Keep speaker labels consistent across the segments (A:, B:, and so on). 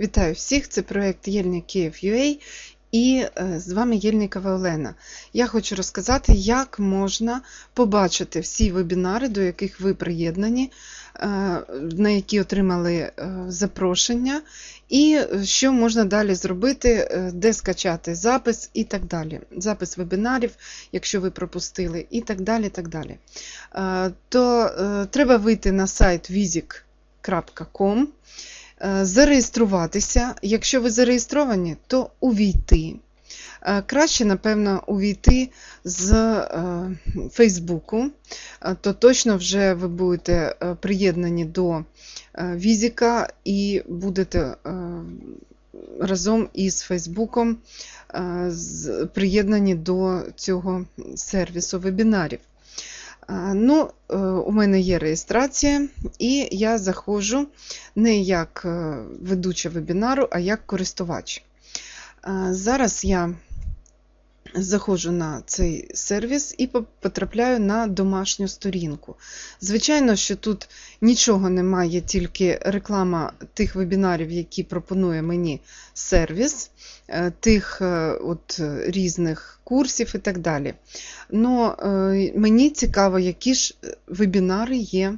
A: Вітаю всіх! Це проєкт Єльник Київ.UA і е, з вами Єльникова Олена. Я хочу розказати, як можна побачити всі вебінари, до яких ви приєднані, е, на які отримали е, запрошення, і що можна далі зробити, де скачати запис і так далі. Запис вебінарів, якщо ви пропустили, і так далі. так далі. То треба вийти на сайт vizik.com. Е, зареєструватися. Якщо ви зареєстровані, то увійти. Е, краще, напевно, увійти з е, Фейсбуку, то точно вже ви будете приєднані до Візіка і будете разом із Фейсбуком приєднані до цього сервісу вебінарів. Ну, е, У мене є реєстрація, і я заходжу не як е, ведуча вебінару, а як користувач. Зараз я заходжу на цей сервіс і потрапляю на домашню сторінку. Звичайно, що тут нічого немає, тільки реклама тих вебінарів, які пропонує мені сервіс, е, тих е, от різних курсів і так далі. Но е, мені цікаво, які ж вебінари є.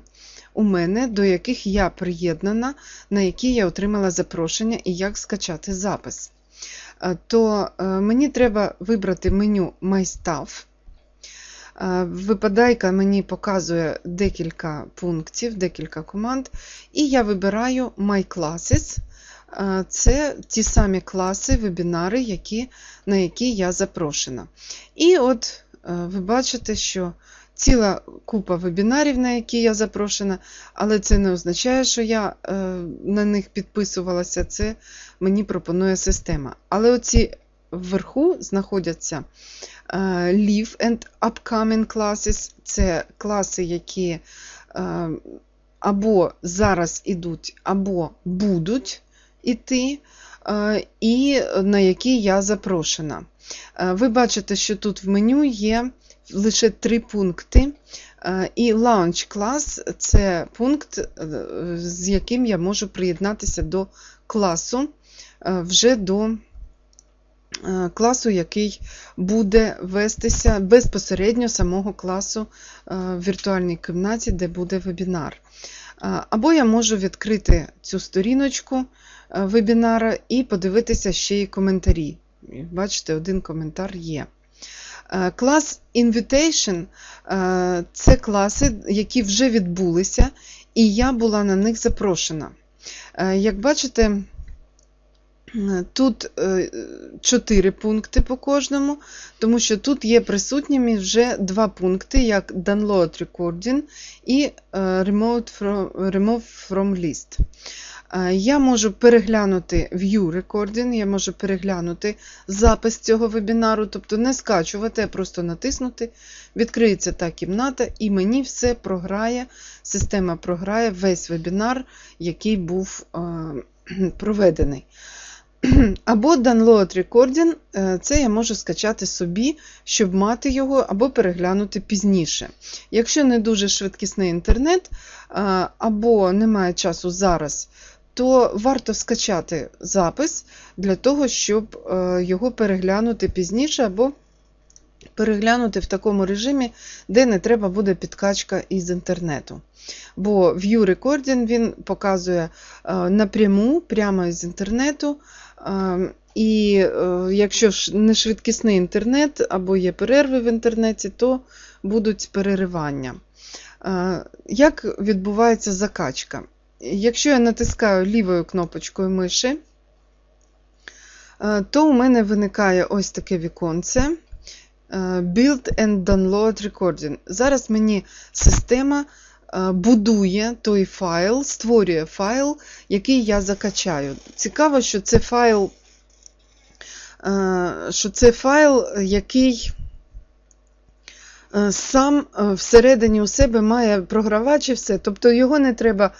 A: У мене, до яких я приєднана, на які я отримала запрошення і як скачати запис. Е, то е, мені треба вибрати меню My Stuff. Е, випадайка мені показує декілька пунктів, декілька команд, і я вибираю My Classes. Це ті самі класи, вебінари, які, на які я запрошена. І от ви бачите, що ціла купа вебінарів, на які я запрошена, але це не означає, що я е, на них підписувалася, це мені пропонує система. Але оці вверху знаходяться е, Live and Upcoming Classes це класи, які е, або зараз ідуть, або будуть іти. І на які я запрошена. Ви бачите, що тут в меню є лише три пункти. Е, і Launch Class це пункт, е, з яким я можу приєднатися до класу, е, вже до класу, який буде вестися безпосередньо самого класу в віртуальній кімнаті, де буде вебінар. Або я можу відкрити цю сторіночку вебінара і подивитися ще й коментарі. Бачите, один коментар є. Е, клас Invitation е, це класи, які вже відбулися, і я була на них запрошена. Е, як бачите, тут 4 пункти по кожному, тому що тут є присутніми вже два пункти, як Download Recording і Remote from List. Я можу переглянути View Recording, я можу переглянути запис цього вебінару, тобто не скачувати, а просто натиснути. Відкриється та кімната, і мені все програє, система програє весь вебінар, який був проведений. Або Download Recording, е, це я можу скачати собі, щоб мати його, або переглянути пізніше. Якщо не дуже швидкісний інтернет, або немає часу зараз то варто скачати запис для того, щоб е, його переглянути пізніше або переглянути в такому режимі, де не треба буде підкачка із інтернету. Бо View Recording він показує е, напряму, прямо із інтернету. Е, і якщо не швидкісний інтернет або є перерви в інтернеті, то будуть переривання. Як відбувається закачка? Якщо я натискаю лівою кнопочкою миші, е, то у мене виникає ось таке віконце. Е, Build and Download Recording. Зараз мені система е, будує той файл, створює файл, який я закачаю. Цікаво, що це файл, що це файл, який сам всередині у себе має програвач і все. Тобто його не треба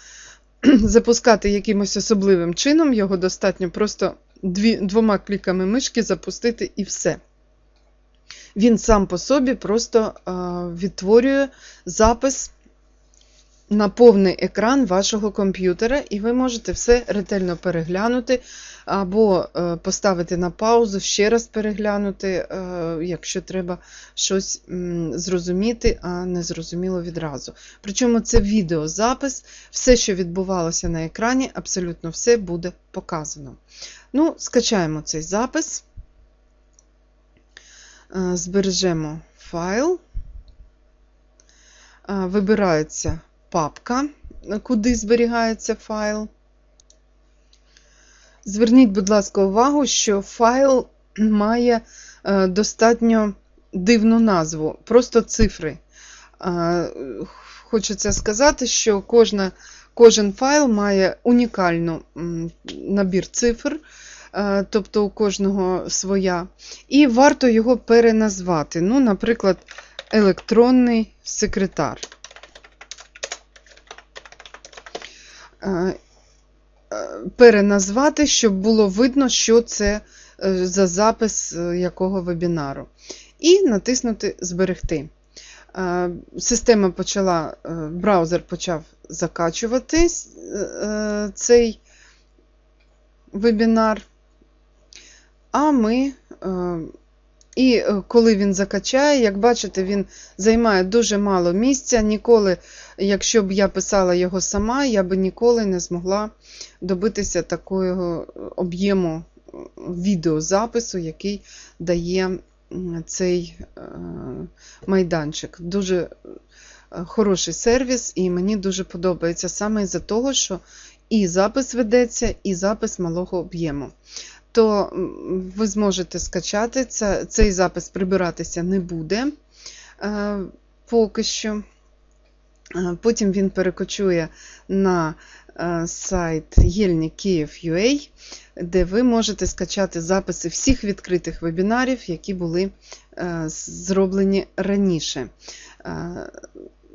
A: запускати якимось особливим чином, його достатньо просто дві, двома кліками мишки запустити і все. Він сам по собі просто відтворює запис на повний екран вашого комп'ютера, і ви можете все ретельно переглянути, або е, поставити на паузу, ще раз переглянути, е, якщо треба щось зрозуміти, а не зрозуміло відразу. Причому це відеозапис, все, що відбувалося на екрані, абсолютно все буде показано. Ну, скачаємо цей запис, Е, збережемо файл, вибирається папка, куди зберігається файл. Зверніть, будь ласка, увагу, що файл має е, достатньо дивну назву, просто цифри. Е, Хочеться сказати, що кожна, кожен файл має унікальну набір цифр, е, тобто у кожного своя, і варто його переназвати. Ну, наприклад, електронний секретар. Переназвати, щоб було видно, що це е, за запис е, якого вебінару. І натиснути Зберегти. Е, Система почала, е, браузер почав закачувати е, е, цей вебінар. А ми, е, і е, коли він закачає, як бачите, він займає дуже мало місця. Ніколи, якщо б я писала його сама, я би ніколи не змогла добитися такого об'єму е, відеозапису, який дає цей е, майданчик. Дуже е, хороший сервіс, і мені дуже подобається саме із-за того, що і запис ведеться, і запис малого об'єму. То ви зможете скачати цей запис прибиратися не буде поки що. Е, Потім він перекочує на е, сайт Єльні де ви можете скачати записи всіх відкритих вебінарів, які були е, зроблені раніше.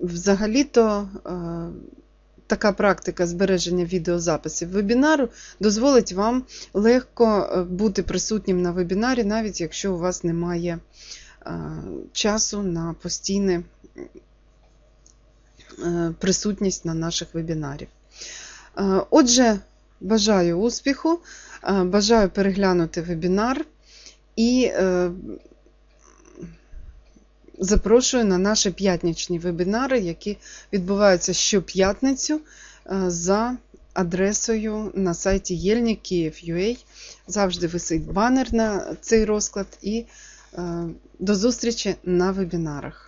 A: Взагалі-то така практика збереження відеозаписів вебінару дозволить вам легко бути присутнім на вебінарі, навіть якщо у вас немає часу на постійне присутність на наших вебінарів. Е, Отже, бажаю успіху, е, бажаю переглянути вебінар і е, запрошую на наші п'ятничні вебінари, які відбуваються щоп'ятницю е, за адресою на сайті Єльник. Завжди висить банер на цей розклад. І е, до зустрічі на вебінарах.